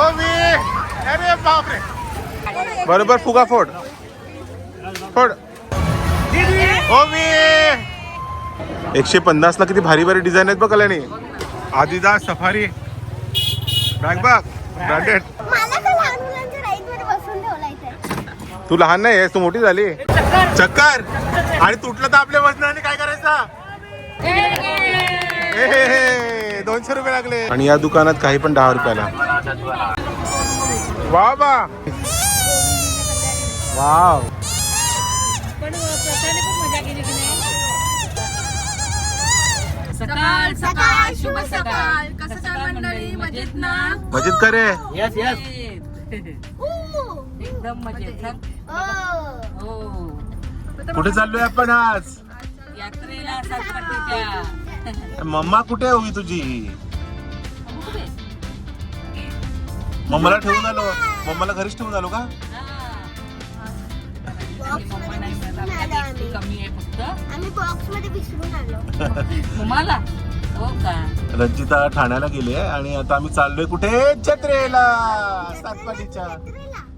अरे बापरे! बरोबर फुगा फोड. फोड. ओ मी एकशे पन्नास ला किती भारी भारी डिझाईन आहेत बघ कल्याणी. Adidas safari. बॅग बघ ब्रँडेड तू. लहान नाही तू मोठी झाली. चक्कर. आणि तुटलं तर आपल्या वजनाने काय करायचं? ए, दोनशे रुपये लागले. आणि या दुकानात काही पण दहा रुपयाला. वा बा वाव सकाळ सकाळ शुभ सकाळ. कसं काय मंडळी? मजेत ना? मजेत करे यस यस एकदम मजेत चल. हो. कुठे चाललोय आपण आज? यात्रेला मम्मा कुठे उभी तुझी? मम्माला ठेवून आलो. मम्माला घरीच ठेवून आलो का? मम्मा नाही मिळत आपल्याला एकटी कमी आहे फक्त आम्ही बॉक्समध्ये विसरून आलो तुम्हाला? हो का? रंजिता ठाण्याला गेली आहे आणि आता आम्ही चाललोय कुठे? जत्रेला सातपाटीच्या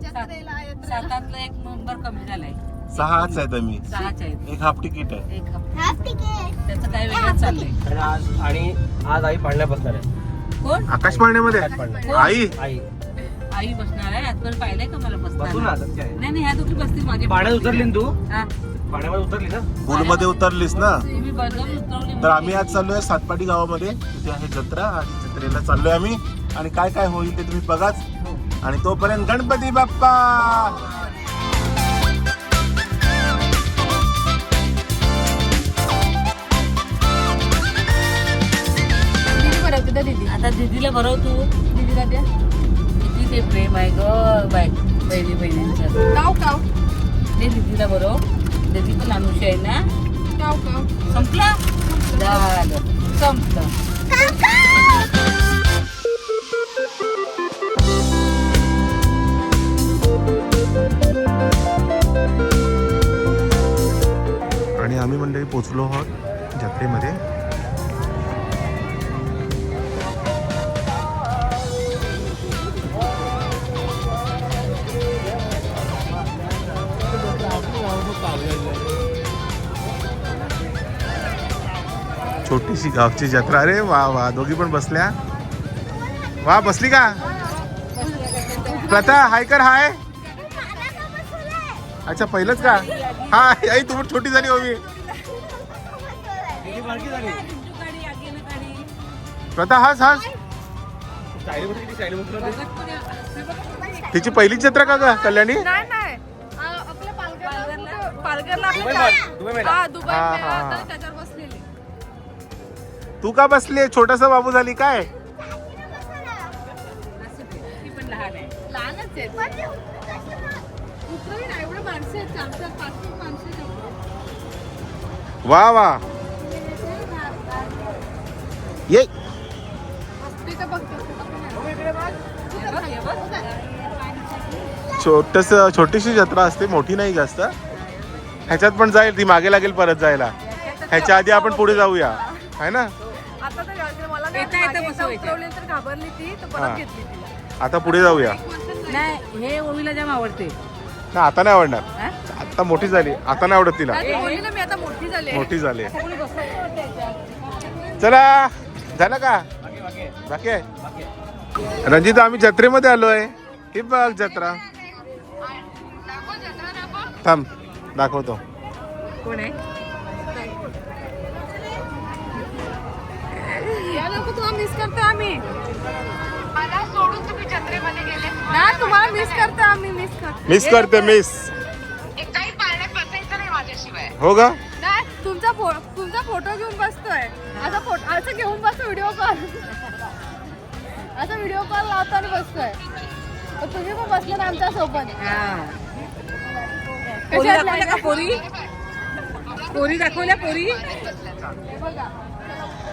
सातातला एक नंबर कमी झालाय. सहाच आहेत आम्ही. सहाच आहेत. एक हाफ तिकीट आहे. एक हप्ता. हाफ तिकीट त्याचं काय वेगळंच चाललंय? आणि आज आणि आज आई पाळण्या बसणार आहे. कोण? आकाश पाळण्यामध्ये पाळण्या आई? आई. आई बसणार आहे. आजपर्यंत पाहिलंय का मला बसू ना बसणार आता काय नाही नाही ह्या दोघी बसतील माझे पाण्यात उतरली ना तू? हा. पाण्यामध्ये उतरली ना? पूल मध्ये उतरलीस ना? उतरवली तर आम्ही आज चाललोय सातपाटी गावामध्ये. तिथे आहे जत्रा आणि जत्रेला चाललोय आम्ही. आणि काय काय होईल ते तुम्ही बघाच. आणि तोपर्यंत गणपती बाप्पा! आता दीदीला भरव तू. दीदीला द्या. ते प्रेम आहे ग बाय बहिणी बहिणींचं काव काव. ते दीदीला भरव दीदी पण अनुषी आहे ना? काव काव. संपलं. झालं. संपलं. आणि आम्ही मंडळी पोचलो आहोत जत्रेमध्ये. छोटीशी गावची जत्रा. अरे वा वा. दोघी पण बसल्या. वा बसली का? प्रथा हाय कर हाय. अच्छा पहिलंच का? हा आई तू पण छोटी झाली हो झाली प्रथा हास हास. तिची पहिलीच जत्रा का ग कल्याणी? दुबई तू का बसली छोटासा बाबू झाली काय. वा वा. ये. छोटस छोटीशी जत्रा असते मोठी नाही जास्त. ह्याच्यात पण जाईल ती मागे लागेल परत जायला. ह्याच्या आधी आपण पुढे जाऊया. है ना? आता तर घालते. मला नाही येता येता मागे एकदा बसवायचं. उतरवली तर घाबरली ती तर हा. परत घेतली तिला. आता पुढे जाऊया. नाही हे ओवीला जाम आवडते. ना आता नाही आवडणार. हा? आता मोठी झाली. आता नाही आवडत तिला. नाही, ती बोलली ना मी आता मोठी झाली आहे. मोठी झाली चला झालं का? बाकी आहे? रंजिता आम्ही जत्रेमध्ये आलोय. ही बघ जत्रा. थांब दाखवतो. कोण आहे? या लोक तुम्हाला मिस करतो आम्ही. मला सोडून तुम्ही जत्रेमध्ये गेले. नाही तुम्हाला मिस करतो आम्ही मिस करतो मिस करते मिस काही पाळण्यात बसायचं नाही माझ्याशिवाय. हो का? नाही तुमचा फो तुमचा फोटो घेऊन बसतोय. असा फोटो असं घेऊन बसतो व्हिडिओ कॉल असा व्हिडिओ कॉल लावतो आणि बसतोय. तर तुम्ही पण बसले ना आमच्यासोबत. हा. पोरी दाखवल्या का पोरी? पोरी दाखवल्या पोरी? दोघी जण. बस बस बस बस बस बस बसला बसला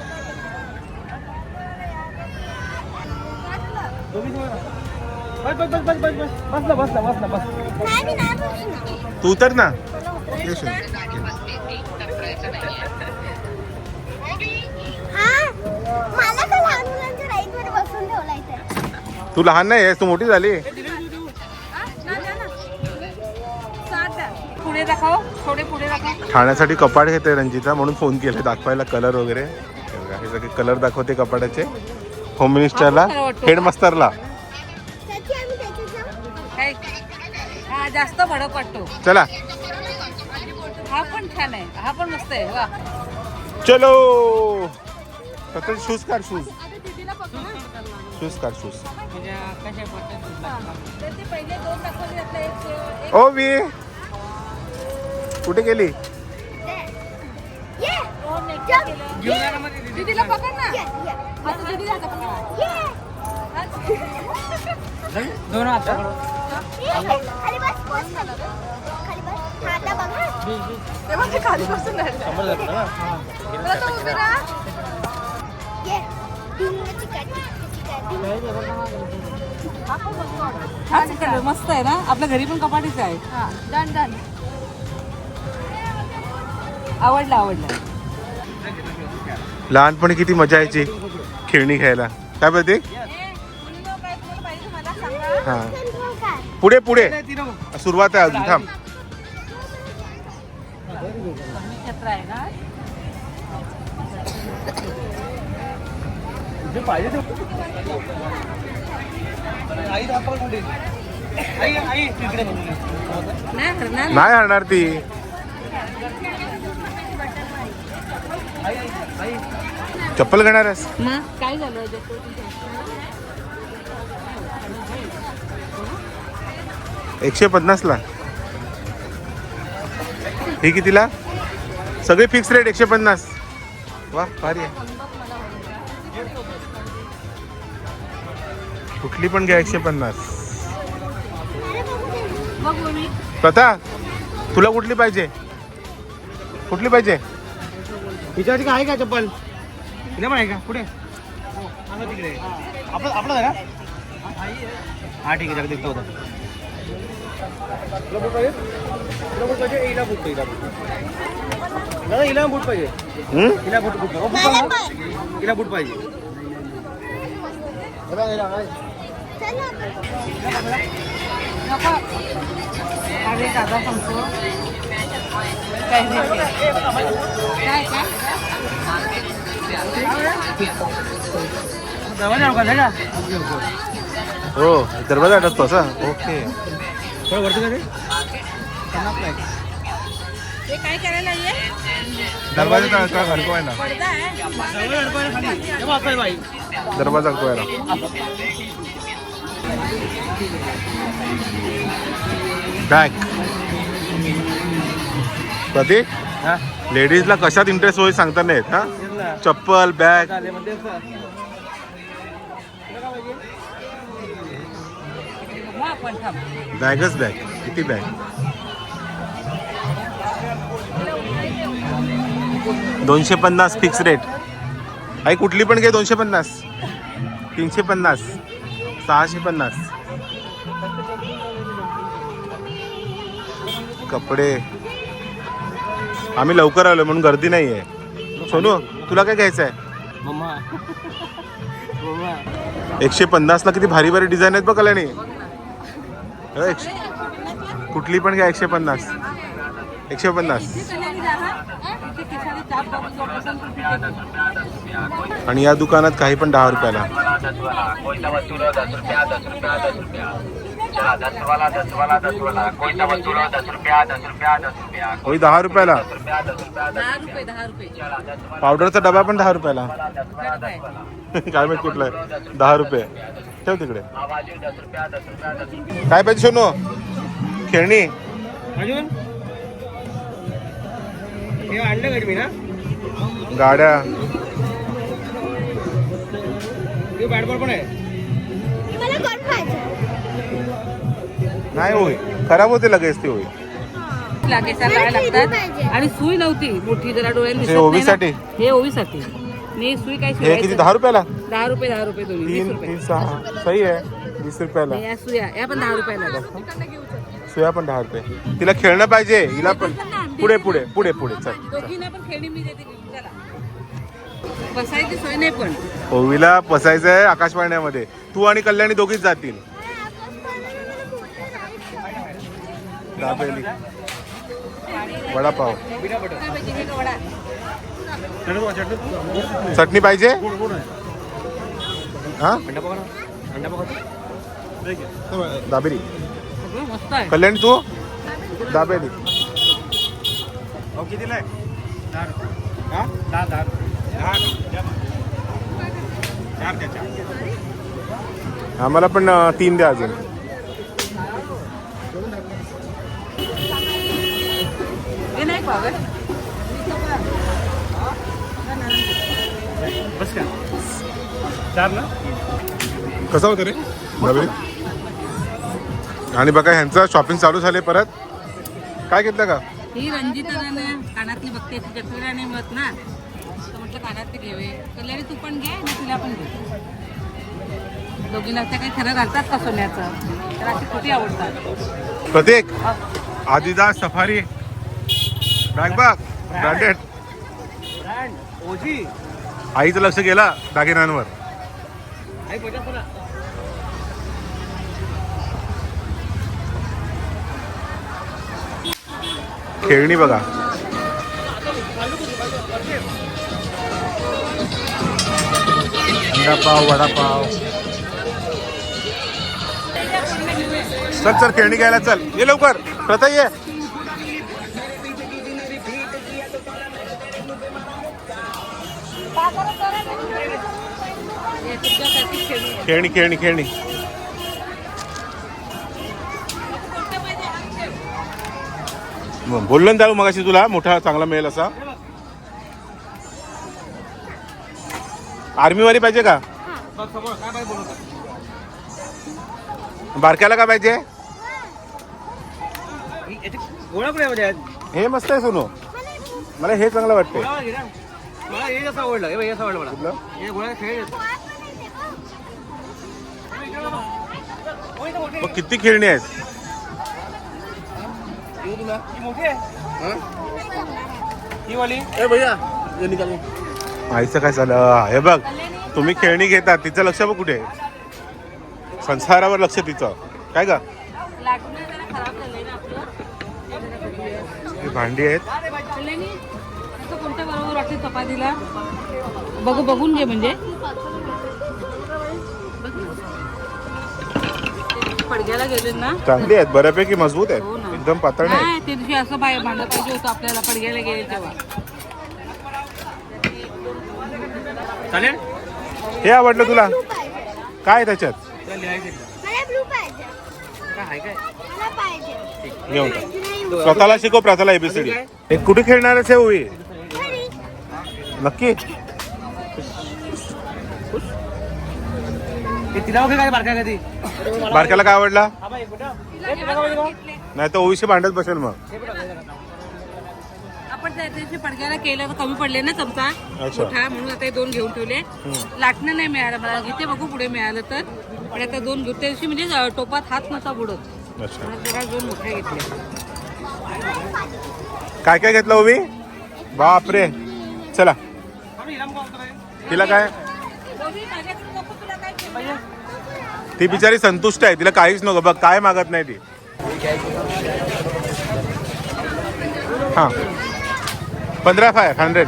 बसला बस नाही मी नाही बसणार. तू उतर ना तू लहान नाही आहेस तू मोठी झाली ठाण्यासाठी कपाट घेते रंजिता म्हणून फोन केला दाखवायला कलर वगैरे हे सगळे कलर दाखवते कपाटाचे होम मिनिस्टरला. हेडमास्टरला हा जास्त भडक वाटतो. चला. हा पण छान आहे. हा पण मस्त आहे. वा. चलो. फक्त शूज काढ शूज. शूज काढ शूज. म्हणजे ओ वी. कुठे गेली? ये. दीदीला पकड ना. आता दीदीला आता पकड. ये दोन हात खाली बस बस. खाली बघ. ते खाली बसून राहिले. मस्त आहे ना? आपल्या घरी पण कपाटीच आहे. हा, done, done. आवडला आवडला. लहानपणी किती मजा यायची खेळणी खेळायला? काय बोलते? हा. पुढे पुढे. सुरुवात आहे अजून थांब. छत्र आहे ना जे पाहिजे ते आई दाखव कुठे आई आई तिकडे बघ. नाही हरणार नाही हरणार ती चप्पल घेणार आहेस? मग काय झालं? एकशे पन्नासला ही कितीला? सगळे फिक्स रेट एकशे पन्नास. वा भारी आहे. कुठली पण घ्या एकशे पन्नास. प्रथा तुला कुठली पाहिजे? कुठली पाहिजे? हिच्यावरती काय आहे का चप्पल? तिला पण आहे का? कुठे? हो, तिकडे आपलं आपलं आहे का हा ठीक आहे जगदीप होता. तुला बूट पाहिजे? तुला बूट पाहिजे? हिला बूट हिला बूट दादा हिला बूट पाहिजे. हम्म? हिला बूट बूट बूट पाहिजे. हिला बूट पाहिजे. दादा सांगतो हो दरवाजा अटकतो असा. ओके. वरती रे. काय करायला ये? दरवाजा अडकवायला. पडदा आहे. दरवाजा अडकवायला खाली. प्रतीक हा? लेडीजला कशात इंटरेस्ट होईल सांगता नाही येत हा. चप्पल बॅग बॅगच बॅग किती बॅग दोनशे पन्नास फिक्स रेट आई कुठली पण घे दोनशे पन्नास. तीनशे पन्नास. सहाशे पन्नास. कपडे. आम्ही लवकर आलो म्हणून गर्दी नाही आहे सोनू तुला काय घ्यायचं आहे मम्मा. मम्मा. एकशे पन्नासला किती भारी भारी डिझाईन आहेत बघ कल्याणी. हो, एकशे कुठली पण घ्या एकशे पन्नास. एकशे पन्नास. आणि या दुकानात काही पण दहा रुपयाला. कोई सा वस्तु लो दस रुपया दस रुपया दस रुपया चला दस वाला दस वाला दस वाला कोई सा वस्तु लो दस रुपया दस रुपया दस रुपया होई दहा रुपयाला दस रुपया. दस रुपया दस दहा रुपये. दहा रुपये चला दस वाला पावडरचा डबा पण दहा रुपयाला? दस वाला दस वाला काय माहीत कुठला आहे? दहा रुपये. ठेव तिकडे. आवाज दस रुपया दस रुपया दस रुपया. काय पाहिजे सोनू? खेळणी? अजून? हे आणलं मी ना? गाड्या. हे बॅट बॉल पण आहे. मला कोण पाहिजे? नाही होई खराब होते लगेच ती होई लागेचा काय लागतात. आणि सुई नव्हती. मोठी जरा दिसत हे. ओवीसाठी? हे ओवीसाठी. मी सुई काय हे किती? दहा रुपयाला? दहा रुपये दहा रुपये दोन्ही. वीस तीन रुपये. तीन सहा. सही आहे. वीस रुपयाला. या सुया या पण दहा रुपयाला. सुया पण दहा रुपये. तिला खेळणं पाहिजे. हिला पण. पुढे पुढे पुढे पुढे. चल दोघींना पण खेळणी मी देते. चला. बसायची सोय नाही पण. ओवीला बसायचं आहे आकाशवाण्यामध्ये. तू आणि कल्याणी दोघीच जातील. दाबेली. वडापाव. चटणी पाहिजे? हा? दाबेली. कल्याण तू? दाबेली. कितीला आम्हाला पण तीन द्या अजून. नाही पावत बस का? चार ना? कसं होतं रे? दाबेली आणि बघा ह्यांचं शॉपिंग चालू झाले परत. काय घेतलं का? ही रंजिता कानातली बघते तुला नाही मिळत ना. तर म्हटलं कानातली घेऊये. कल्याणी तू पण घे आणि तुला पण घे. दोघीला त्या काही खरं घालतात का सोन्याचं? तर अशी कुठे आवडतात. प्रत्येक आदिदास सफारी. बॅग बघ. ब्रँडेड ब्रँड ओजी आईचं लक्ष गेला दागिन्यांवर. खेळणी बघा. अंडापाव वडापाव. चल चल खेळणी घ्यायला चल. ये लवकर. प्रथा ये. खेळणी. खेळणी खेळणी. मग बोललो ना जाऊ मगाशी तुला मोठा चांगला मिळेल असा. आर्मीवाली पाहिजे का? बारक्याला का पाहिजे? हे मस्त आहे सोनू. मला हे चांगलं वाटतंय. हे आवडलं आवडलं मग किती खेळणी आहेत? आईचं काय झालं? हे बघ तुम्ही खेळणी घेता तिचं लक्ष बघ कुठे आहे? संसारावर लक्ष तिचं. काय का लाटून जरा खराब झालंय ना आपलं ही भांडी आहेत. कल्याणी असं कोणत्या बरोबर वाटते चपातीला? बघू बघून घे म्हणजे. पडग्याला गेले ना? चांगली आहेत बऱ्यापैकी मजबूत हो आहेत ना. एकदम पातळ नाही. नाही ते दिवशी असं बाहेर भांडं पाहिजे होतं आपल्याला पडग्याला गेले तेव्हा. चालेल? हे आवडलं तुला? काय आहे त्याच्यात? तुला लिहायचं आहे. मला ब्लू पाहिजे. काय आहे काय? मला पाहिजे. घेऊन टाक. स्वतःला शिकव प्रथाला एबीसीडी एक कुठे खेळणार आहे उभी नक्की. तिला वगैरे काय बारका कधी? बारक्याला काय आवडला? नाही तर ओवीशी भांडत बसेल मग. आपण त्या दिवशी पडग्याला केलं तर कमी पडले ना चमचा? अच्छा. मोठा म्हणून आता हे दोन घेऊन ठेवले. लाटणं नाही मिळालं मला. घेते बघू पुढे मिळालं तर. पण आता दोन घेऊ त्या दिवशी म्हणजे अं, टोपात हात नसा बुडत. अच्छा. म्हणून जरा दोन मोठे घेतले काय काय घेतलं ओवी? बापरे. चला. तिला काय? ती बिचारी संतुष्ट आहे तिला काहीच नको बघ काय मागत नाही ती. हा. पंधरा फाय हंड्रेड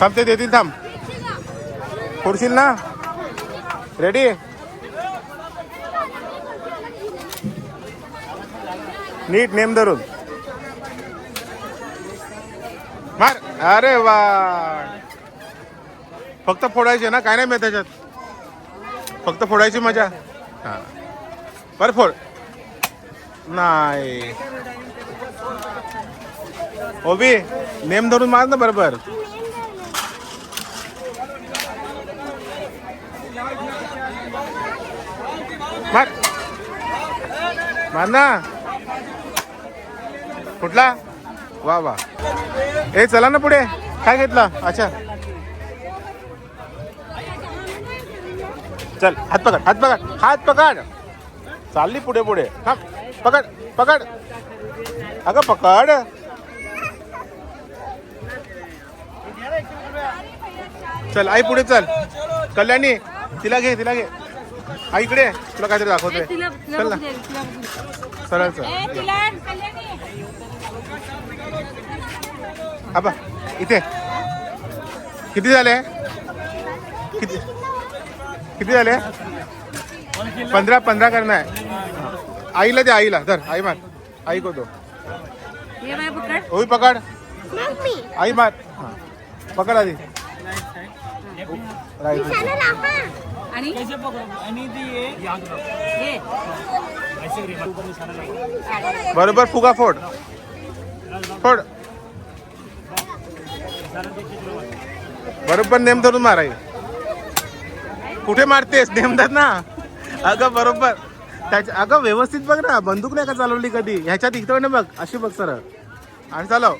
थांब ते देतील थांब. फोडशील ना? रेडी नीट नेम धरून. मार. अरे वा. फक्त फोडायचे ना काय नाही मिळत त्याच्यात. फक्त फोडायची मजा? हा. बरं फोड. नाही. ओबी नेम धरून मार ना बरोबर. मार. मार ना. कुठला? वा वा. ए चला ना पुढे. काय घेतला? अच्छा. चल हात पकड हात पकड हात पकड. चालली पुढे पुढे. थांब. पकड पकड. अगं पकड. चल आई पुढे चल. कल्याणी तिला घे तिला घे. आई इकडे. तुला काहीतरी दाखवतोय. चल ना. सरळ चल. आबा इथे. किती झाले? किती? किती झाले पंधरा पंधरा करना है। आईला दे आईला धर आई मार आई को दो। ये पकड। ओही पकड। मम्मी। आई मार। पकड आधी राईट आणि? बरोबर फुगा फोड। फोड। बरोबर नेम धरून माराय कुठे मारतेस? नेमतात ना. अगं बरोबर. त्याच्या अगं व्यवस्थित बघ ना. बंदूक नाही का चालवली कधी? ह्याच्यात इकडं ना बघ. अशी बघ सर आणि चालव.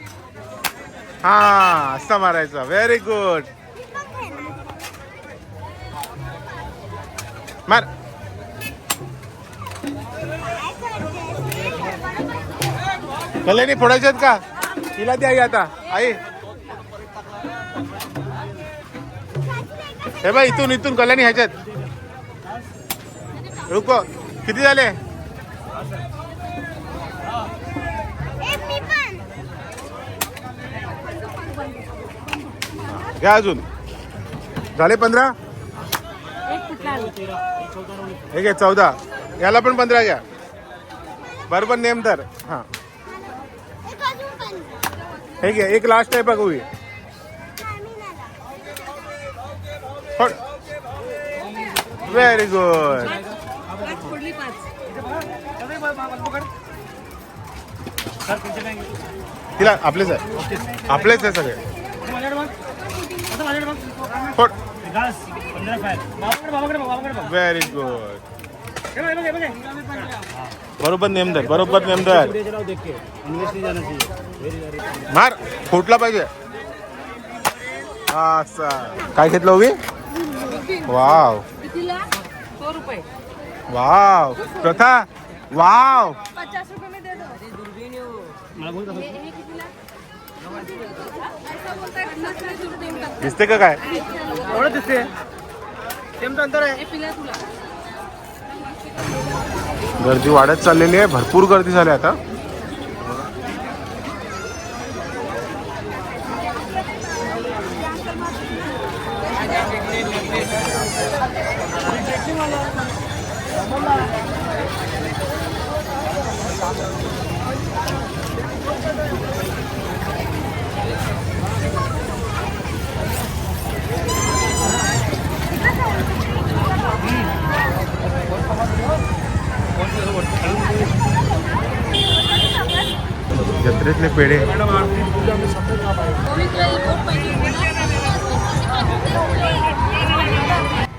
हा असं मारायचं. व्हेरी गुड मार. कल्याणी फोडायच्यात का? तिला ती आई आता. आई. हे बाई इथून इथून कल्याणी ह्याच्यात. रुको किती झाले? घ्या अजून. झाले पंधरा? हे घ्या चौदा. याला पण पंधरा घ्या. बरोबर नेम तर हा. हे घ्या एक लास्ट आहे बघूया उभी नाही व्हेरी गुड तिला आपलेच आहे. आपलेच आहे सगळे. फोड व्हेरी गुड बरोबर नेमदार बरोबर नेमदार मार फुटला पाहिजे. असा काय घेतलं उभी? वाव. कितीला? सौ रुपये. वाव. प्रथा वाव. पचास रुपये में दे दो हे. हे है. दिसते का काय? एवढं दिसते. सेम अंतर आहे. हे पिला तुला. गर्दी वाढत चाललेली आहे. भरपूर गर्दी झाली आता. जत्रेतले पेढे.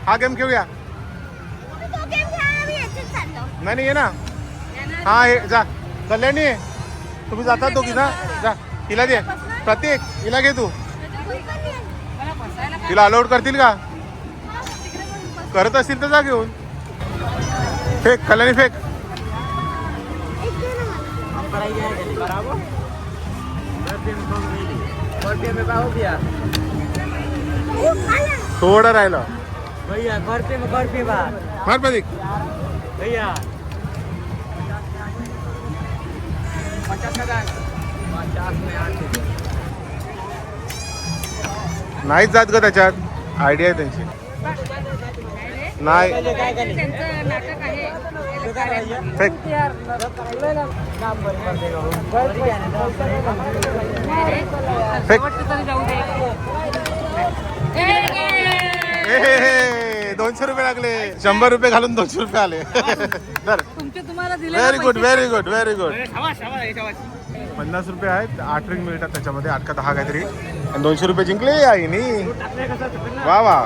हा गेम खेळूया. नाही ये ना. हा हे जा. कल्याणी तुम्ही जातात दोघी ना जा. हिला दे. प्रतीक हिला घे तू. तिला अलाउड करतील का? करत असतील तर जा घेऊन. Fake Kalyani fake. थोडं राहिलं. भैया घर पे में घर पे बा मार भैया. पचास हजार पचास में आठ नाहीच जात ग त्याच्यात. आयडिया आहे त्यांची. नाही. त्यांचं नाटक आहे. फेक फेक हे, हे, दोनशे रुपये लागले. शंभर रुपये घालून दोनशे रुपये आले. तर तुमचे तुम्हाला दिले very good very good very good शाबाश शाबाश शाबाश पन्नास रुपये आहेत आठ रिंग मिळतात त्याच्यामध्ये आठ का दहा काहीतरी. आणि दोनशे रुपये जिंकले आईनी. वा वा.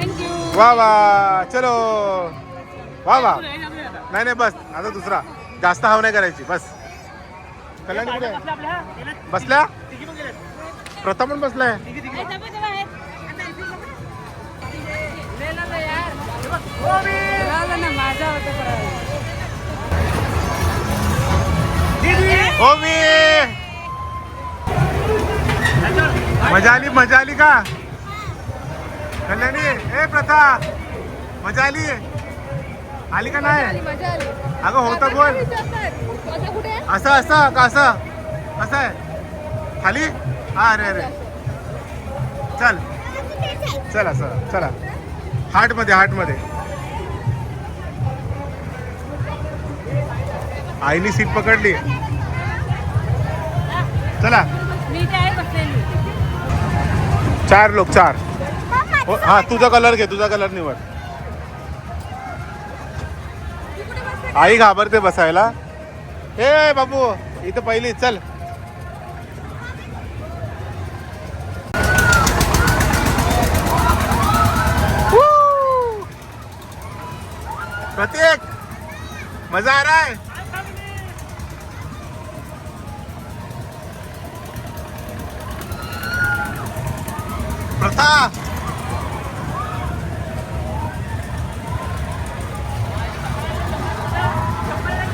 थँक्यू वा वा. चलो. वा वा. नाही नाही बस. आता दुसरा. जास्त हाव नाही करायची. बस. कल्याणी कुठे आहे? बसल्या? तिघी पण प्रथा बसलाय. हो मी मजा आली मजा आली का? कल्याणी ए प्रथा मजा आली. आली का नाही? आली मजा आली. अगं होतं बोल? असं असं का असं? असं आहे? खाली? हा अरे अरे. चल. चल असं चला. हार्टमध्ये हार्टमध्ये आईनी सीट पकडली. चला. चार लोक चार. हो, हा तुझा कलर घे तुझा कलर निवड. आई घाबरते बसायला. ए बाबू इथं पहिली चल. प्रत्येक मजा आ रहा है? प्रथा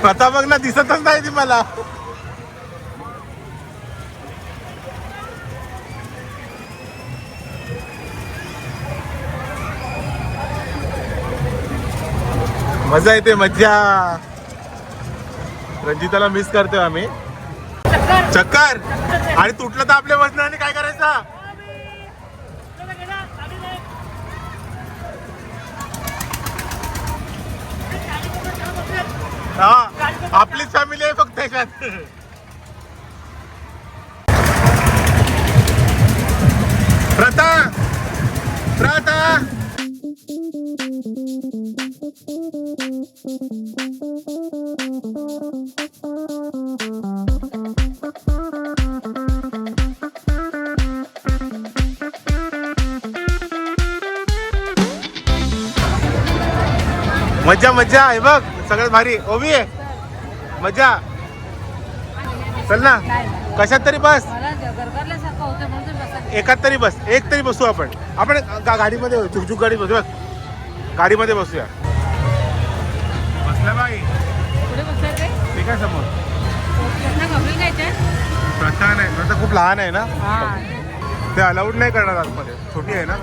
प्रथा बघ ना दिसतच नाही ती मला. मजा येते मज्जा. रंजिताला मिस करतोय आम्ही. चक्कर. आणि तुटलं तर आपल्या वजनाने काय करायचं हा आपलीच फॅमिली आहे फक्त त्याच्यात प्रता प्रता मज्जा मज्जा आहे बघ सगळ्यात भारी. ओबी आहे. मज्जा चल ना. कशात तरी बस. एकात तरी बस. एक तरी बसू आपण. आपण गाडीमध्ये चुकचुक गाडी बसू. गाडीमध्ये बसूया. बसल्या बाई. ते? काय समोर? प्रथा नाही. प्रथा खूप लहान आहे ना? ते अलाउड नाही करणार आतमध्ये. छोटी आहे ना?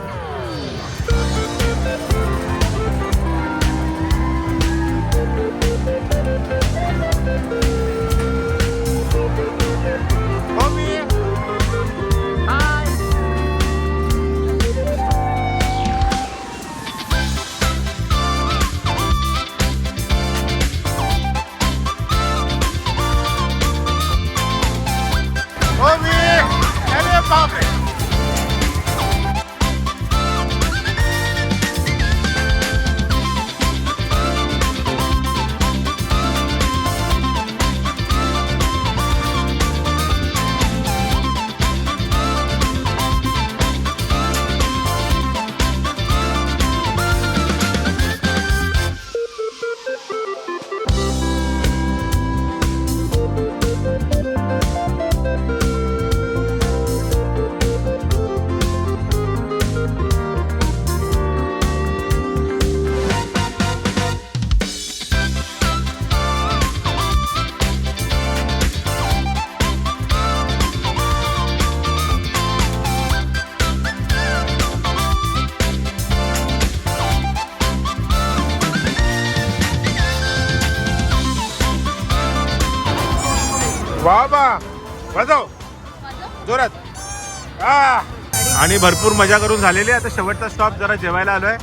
भरपूर मजा करून झालेली आहे. आता शेवटचा स्टॉप जरा जेवायला आलोय.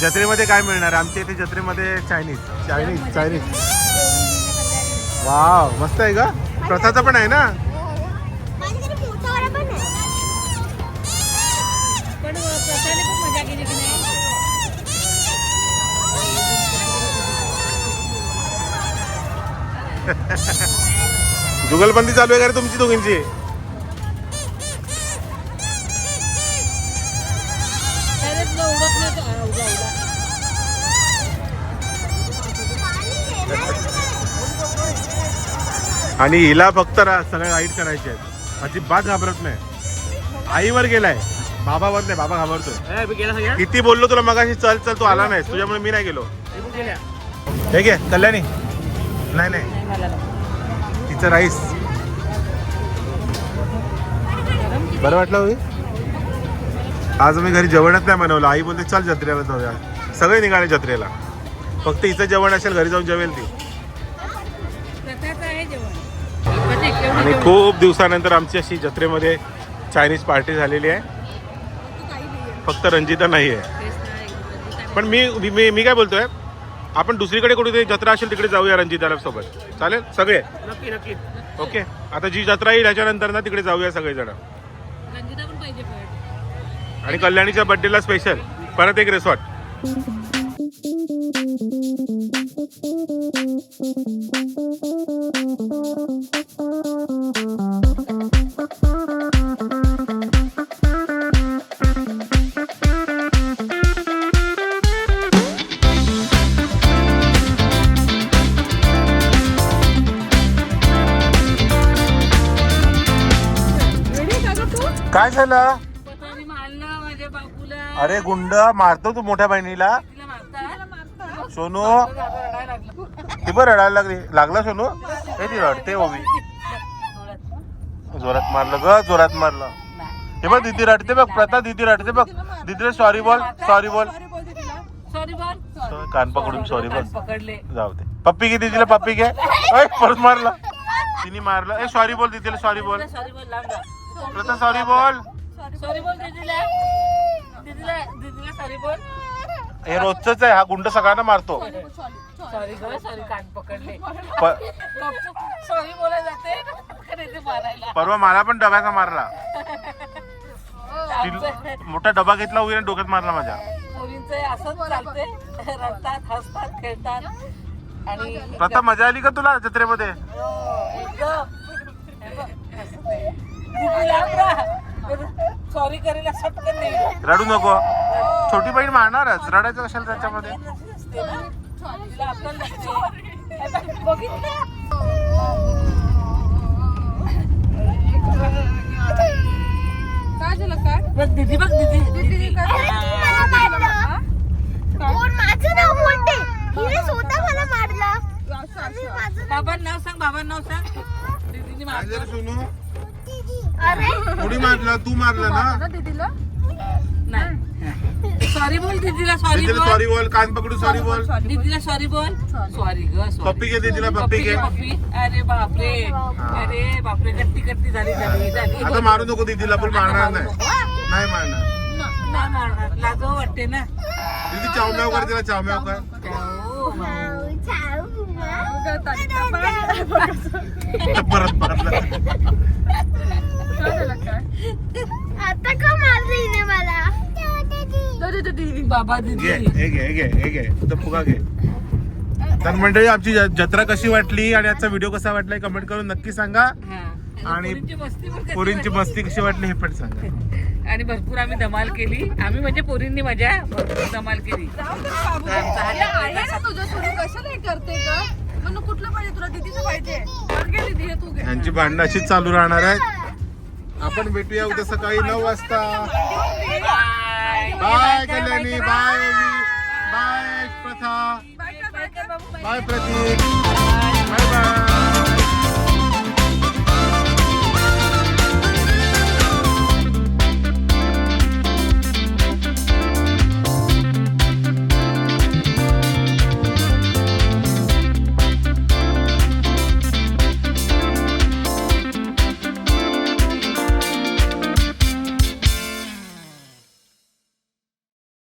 जत्रेमध्ये काय मिळणार आहे? आमच्या इथे जत्रेमध्ये चायनीज चायनीज चायनीज वाव मस्त आहे का प्रथाचं पण आहे ना? आहे जुगलबंदी चालू आहे का रे तुमची दोघींची? आणि हिला फक्त रा- सगळ्या राईड करायचे आहेत अजिबात घाबरत नाही. आईवर गेलाय. बाबावर नाही बाबा घाबरतोय. किती बोललो तुला मगाशी? चल चल तू आला नाहीस. तुझ्यामुळे मी नाही गेलो. गेल्या. हे घे कल्याणी. नाही नाही. नाही. तिचं राईस. बरं वाटलं होई आज आम्ही घरी जेवणच नाही बनवलं. आई बोलते चल जत्रेला जाऊया. सगळे निघाले जत्रेला. फक्त इथं जेवण असेल घरी जाऊन जेवेल ती. आणि. खूप दिवसानंतर आमची अशी जत्रेमध्ये चायनीज पार्टी झालेली आहे. फक्त रंजिता नाही आहे. पण मी मी- मी मी काय बोलतोय? आपण दुसरीकडे कुठे जत्रा असेल तिकडे जाऊया रंजिताला सोबत. चालेल? सगळे? नक्की नक्की. ओके. आता जी जत्रा येईल ह्याच्यानंतर ना तिकडे जाऊया सगळेजण रंजिता पण पाहिजे पण आणि कल्याणीच्या बर्थडेला स्पेशल परत एक रिसॉर्ट काय झालं? अरे गुंड मारतो तू मोठ्या बहिणीला. सोनू. ती पण रडायला लागली. लागला सोनू? हे ती रडते ओवी. जोरात मारलं ग जोरात मारलं. हे बघ दीदी रडते बघ प्रथा दीदी रडते बघ. दीदीला सॉरी बोल सॉरी बोल सॉरी बोल. कान पकडून सॉरी बोल. जाऊ दे. पप्पी घे दीदीला पप्पी घे. परत मारला. तिने मारलं. ए सॉरी बोल दीदीला सॉरी बोल. सॉरी प्रथा सॉरी बोल. सॉरी बोल दीदीला. दीदीला दीदीला सॉरी बोल. हे रोजच आहे हा गुंड सगळ्यांना मारतो. सॉरी ग सॉरी कान पकडले. प- सॉरी बोलायला जाते. मारायला. परवा मला पण डब्याचा मारला. आमचं- मोठा डबा घेतला उभी डोक्यात मारला माझ्या. मुलींचं असंच चालते रडतात हसतात खेळतात. आणि प्रथा मजा आली का तुला जत्रेमध्ये? सॉरी करेल सटकन नाही. रडू नको. छोटी बहीण मारणारच. रडायचं कशाला त्याच्यामध्ये? काय झालं काय बघ दीदी बघ दीदी. दीदी माझं नाव सांग बाबांना नाव सांग. दीदीने मारलं. कोणी मारलं तू मारलं ना? ना दीदीला? नाही. सॉरी बोल दीदीला सॉरी दीदीला बोल. सॉरी बोल कान पकडून सॉरी बोल. दीदीला सॉरी बोल. सॉरी ग सॉरी पप्पी घे दीदीला पप्पी घे. पप्पी. अरे बापरे. अरे बापरे कट्टी कट्टी झाली झाली झाली. आता मारू नको दीदीला पण मारणार नाही. नाही मारणार. नाही मारणार. लाजो वाटते ना. दीदी चावम्याव कर तिला चावम्याव कर. छाऊ. परत मारलं काय झालं काय आता का मारलं मला? दीदी दीदी बाबा घे दीदी हे घे हे घे हे घे. तुझा फुगा घे. तर मंडळी आमची ज- जत्रा कशी वाटली आणि आजचा व्हिडिओ कसा वाटलाय कमेंट करून नक्की सांगा. आणि पोरींची मस्ती पण कशी पोरींची वाटली? मस्ती कशी वाटली हे पण सांगा. आणि भरपूर आम्ही धमाल केली. आम्ही म्हणजे पोरींनी मजा भरपूर धमाल केली. आमचा आहे ना तुझं सुरू कशाला हे करते का म्हणून कुठलं पाहिजे तुला? दीदीचं पाहिजे. बघ घे दीदी हे तू घे. यांची भांडणं अशीच चालू राहणार आहेत. आपण भेटूया उद्या सकाळी नऊ वाजता. Bye. Bye Kalyani. Bye Ovi. Bye Pratha. Bye Pratik. Bye bye